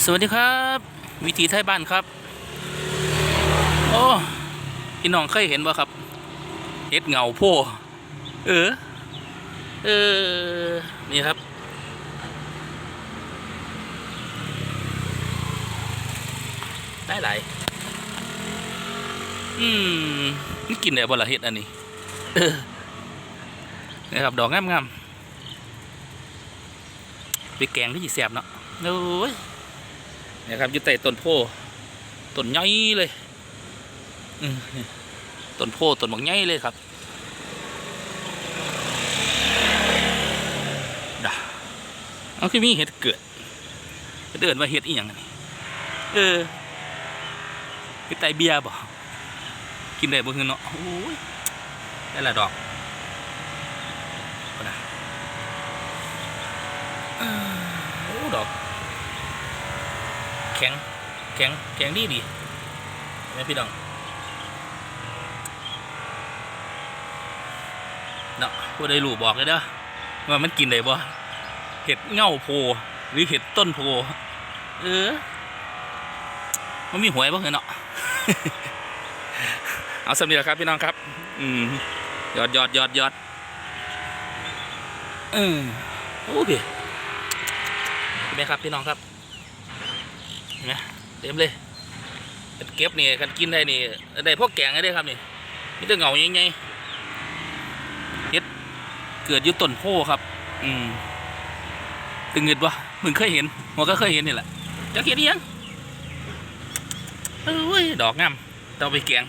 สวัสดีครับ วิถีไทยบ้านครับ โอ้พี่น้องเคยเห็นบ่ครับเห็ดเงาโพเออเออนี่ครับ ได้หลายอืมนี่กินได้บ่ละเห็ดอันนี้เออนี่ครับดอกงามๆไปแกงที่จีแสบเนาะโอ้ย นี่ยครับอยู่ใต้ต้นโพต้นใหญ่เลยต้นโพต้นบักใหญ่เลยครับดาเอาคือมีเห็ดเกิดเดินว่าเห็ดอีหยังนี่เออเห็ดไตเบียบ่กินได้บ่คือเนาะโอ้ยได้ละดอกอานะโอ้ดอก แข็งแข็งแข็งดีดีเห็นไหมพี่น้องเนาะผู้ใดรู้บอกเลยเด้อว่ามันกินได้บ่เห็ดเง่าโพหรือเห็ดต้นโพเออมันมีหวยบ้างเนาะเอาสำเร็จครับพี่น้องครับ อืมยอดยอดยอดยอดเออโอ้พี่เห็นไหมครับพี่น้องครับ นะเต็มเลยเก็บนี่กันกินได้นี่ได้พวกแกงได้ครับนี่มีแต่เหงาใหญ่ๆเฮ็ดเกิดยุต้นโพครับ อืมตึงเงิดวะมึงเคยเห็นหัวก็เคยเห็นนี่แหละจะเก็บยังเอ้ยดอกงามต้องเราไปแกง